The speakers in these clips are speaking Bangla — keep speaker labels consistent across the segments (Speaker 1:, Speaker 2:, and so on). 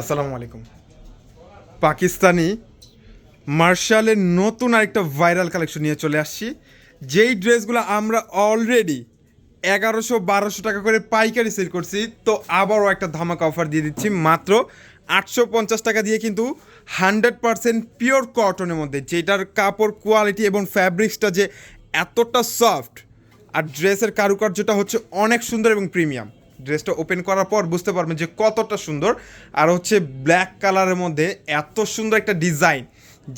Speaker 1: আসসালামু আলাইকুম। পাকিস্তানি মার্শালের নতুন আরেকটা ভাইরাল কালেকশন নিয়ে চলে আসছি। যেই ড্রেসগুলো আমরা অলরেডি এগারোশো বারোশো টাকা করে পাইকারি সেল করছি, তো আবারও একটা ধামাকা অফার দিয়ে দিচ্ছি। মাত্র আটশো পঞ্চাশ টাকা দিয়ে কিন্তু হান্ড্রেড পারসেন্ট পিওর কটনের মধ্যে, যেটার কাপড় কোয়ালিটি এবং ফ্যাব্রিক্সটা যে এতটা সফট আর ড্রেসের কারুকার্যটা হচ্ছে অনেক সুন্দর এবং প্রিমিয়াম ড্রেসটা ওপেন করার পর বুঝতে পারবেন যে কতটা সুন্দর। আর হচ্ছে ব্ল্যাক কালারের মধ্যে এত সুন্দর একটা ডিজাইন,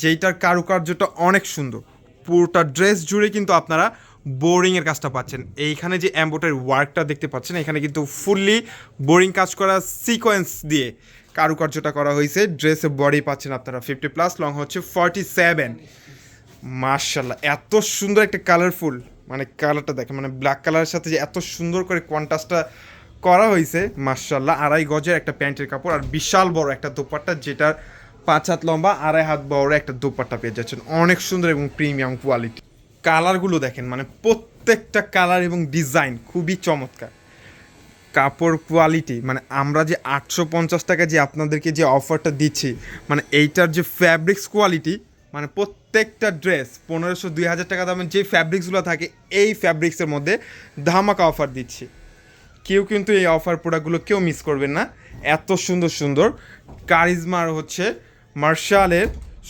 Speaker 1: যেইটার কারুকার্যটা অনেক সুন্দর। পুরোটা ড্রেস জুড়ে কিন্তু আপনারা বোরিংয়ের কাজটা পাচ্ছেন। এইখানে যে অ্যাম্বোটারি ওয়ার্কটা দেখতে পাচ্ছেন, এখানে কিন্তু ফুললি বোরিং কাজ করা সিকোয়েন্স দিয়ে কারুকার্যটা করা হয়েছে। ড্রেসের বডি পাচ্ছেন আপনারা ফিফটি প্লাস, লং হচ্ছে ফর্টি সেভেন। মার্শাল্লাহ এত সুন্দর একটা কালারফুল মানে কালারটা দেখেন মানে ব্ল্যাক কালারের সাথে যে এত সুন্দর করে কন্ট্রাস্টটা করা হয়েছে মার্শাল্লাহ আড়াই গজের একটা প্যান্টের কাপড় আর বিশাল বড় একটা দোপাট্টা যেটার পাঁচ হাত লম্বা, আড়াই হাত বড় একটা দোপাট্টা পেয়ে যাচ্ছেন। অনেক সুন্দর এবং প্রিমিয়াম কোয়ালিটি। কালারগুলো দেখেন মানে প্রত্যেকটা কালার এবং ডিজাইন খুবই চমৎকার। কাপড় কোয়ালিটি মানে আমরা যে আটশো পঞ্চাশ টাকা যে আপনাদেরকে যে অফারটা দিচ্ছি মানে এইটার যে ফ্যাব্রিক্স কোয়ালিটি মানে প্রত্যেকটা ড্রেস পনেরোশো দুই হাজার টাকা দামের যে ফ্যাব্রিক্সগুলো থাকে, এই ফ্যাব্রিক্সের মধ্যে ধামাকা অফার দিচ্ছি। কেউ কিন্তু এই অফার প্রোডাক্টগুলো কেউ মিস করবেন না। এত সুন্দর সুন্দর। কারিজমার হচ্ছে মার্শালের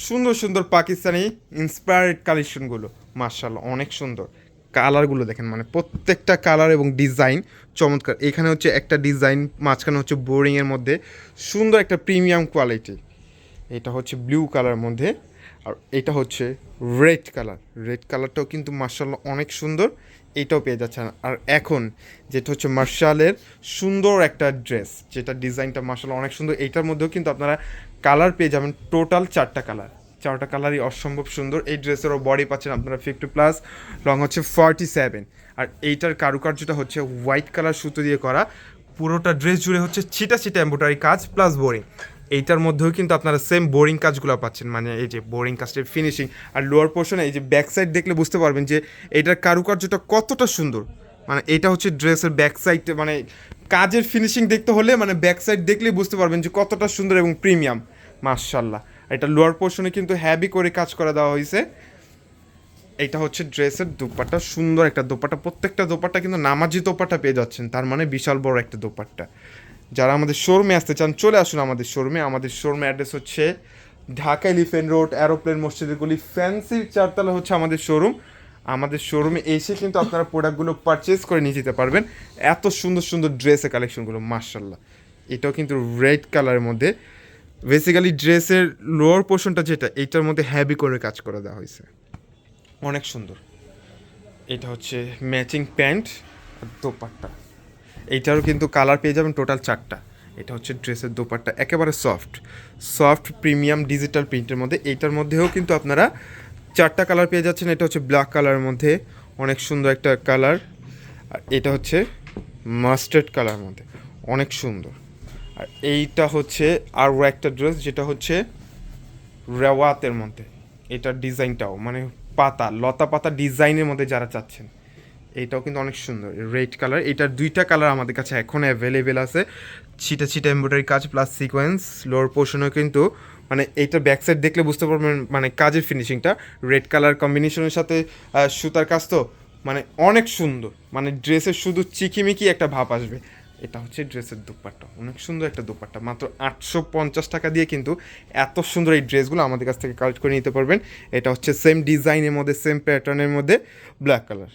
Speaker 1: সুন্দর সুন্দর পাকিস্তানি ইন্সপায়ার্ড কালেকশনগুলো মার্শাল, অনেক সুন্দর। কালারগুলো দেখেন মানে প্রত্যেকটা কালার এবং ডিজাইন চমৎকার। এখানে হচ্ছে একটা ডিজাইন মাঝখানে হচ্ছে বোরিংয়ের মধ্যে সুন্দর একটা প্রিমিয়াম কোয়ালিটি এটা হচ্ছে ব্লু কালার মধ্যে আর এটা হচ্ছে রেড কালার রেড কালারটাও কিন্তু মার্শাল্লাহ অনেক সুন্দর। এইটাও পেয়ে যাচ্ছেন। আর এখন যেটা হচ্ছে মার্শালের সুন্দর একটা ড্রেস, যেটা ডিজাইনটা মার্শাল অনেক সুন্দর, এইটার মধ্যেও কিন্তু আপনারা কালার পেয়ে যাবেন টোটাল চারটা কালার। চারটা কালারই অসম্ভব সুন্দর, এই ড্রেসেরও বডি পাচ্ছেন আপনারা ফিফটি প্লাস লং হচ্ছে ফর্টি সেভেন আর এইটার কারুকার্যটা হচ্ছে হোয়াইট কালার সুতো দিয়ে করা, পুরোটা ড্রেস জুড়ে হচ্ছে ছিটা ছিটা এম্বোটারি কাজ প্লাস বোরিং এইটার মধ্যেও কিন্তু আপনারা সেম বোরিং কাজগুলো পাচ্ছেন। মানে এই যে বোরিং কাজটার ফিনিশিং আর লোয়ার পোর্শনে এই যে ব্যাক সাইড দেখলে বুঝতে পারবেন যে এইটার কারুকার্যটা কতটা সুন্দর। মানে এটা হচ্ছে ড্রেসের ব্যাক সাইড মানে কাজের ফিনিশিং দেখতে হলে মানে ব্যাক সাইড দেখলেই বুঝতে পারবেন যে কতটা সুন্দর এবং প্রিমিয়াম মার্শাল্লাহ এটা লোয়ার পোর্শনে কিন্তু হ্যাভি করে কাজ করে দেওয়া হয়েছে। এটা হচ্ছে ড্রেসের দোপাট্টা, সুন্দর একটা দোপাট্টা। প্রত্যেকটা দোপাট্টা কিন্তু নামাজি দোপাট্টা পেয়ে যাচ্ছেন। তার মানে বিশাল বড় একটা দোপাট্টা। যারা আমাদের শোরুমে আসতে চান, চলে আসুন আমাদের শোরুমে আমাদের শোরুমে অ্যাড্রেস হচ্ছে ঢাকা এলিফেন্ট রোড অ্যারোপ্লেন মসজিদের গলি ফ্যান্সি চারতলা হচ্ছে আমাদের শোরুম আমাদের শোরুমে এসে কিন্তু আপনারা প্রোডাক্টগুলো পারচেস করে নিয়ে যেতে পারবেন। এত সুন্দর সুন্দর ড্রেসের কালেকশনগুলো মার্শাল্লাহ এটাও কিন্তু রেড কালারের মধ্যে। বেসিক্যালি ড্রেসের লোয়ার পোর্শনটা যেটা এইটার মধ্যে হ্যাভি করে কাজ করে দেওয়া হয়েছে। অনেক সুন্দর। এটা হচ্ছে ম্যাচিং প্যান্ট আর দোপাট্টা। এইটারও কিন্তু কালার পেয়ে যাবেন টোটাল চারটা। এটা হচ্ছে ড্রেসের দোপাট্টা, একেবারে সফট সফট প্রিমিয়াম ডিজিটাল প্রিন্টের মধ্যে। এইটার মধ্যেও কিন্তু আপনারা চারটা কালার পেয়ে যাচ্ছেন। এটা হচ্ছে ব্ল্যাক কালারের মধ্যে। অনেক সুন্দর একটা কালার আর এটা হচ্ছে মাস্টার্ড কালার মধ্যে। অনেক সুন্দর। আর এইটা হচ্ছে আরও একটা ড্রেস যেটা হচ্ছে রেওয়াতের মধ্যে। এটার ডিজাইনটাও মানে পাতা, লতা পাতা ডিজাইনের মধ্যে যারা চাচ্ছেন। এইটাও কিন্তু অনেক সুন্দর। রেড কালার, এটার দুইটা কালার আমাদের কাছে এখন অ্যাভেলেবেল আছে। ছিটা ছিটা এমব্রয়ডারি কাজ প্লাস সিকোয়েন্স লোয়ার পোর্শনেও কিন্তু মানে এইটা ব্যাক সাইড দেখলে বুঝতে পারবেন মানে কাজের ফিনিশিংটা রেড কালার কম্বিনেশনের সাথে সুতার কাজ তো মানে অনেক সুন্দর। মানে ড্রেসের শুধু চিকিমিকি একটা ভাব আসবে। এটা হচ্ছে ড্রেসের দুপাট্টা। অনেক সুন্দর একটা দুপাট্টা। মাত্র আটশো পঞ্চাশ টাকা দিয়ে কিন্তু এত সুন্দর এই ড্রেসগুলো আমাদের কাছ থেকে কালেক্ট করে নিতে পারবেন। এটা হচ্ছে সেম ডিজাইনের মধ্যে সেম প্যাটার্নের মধ্যে ব্ল্যাক কালার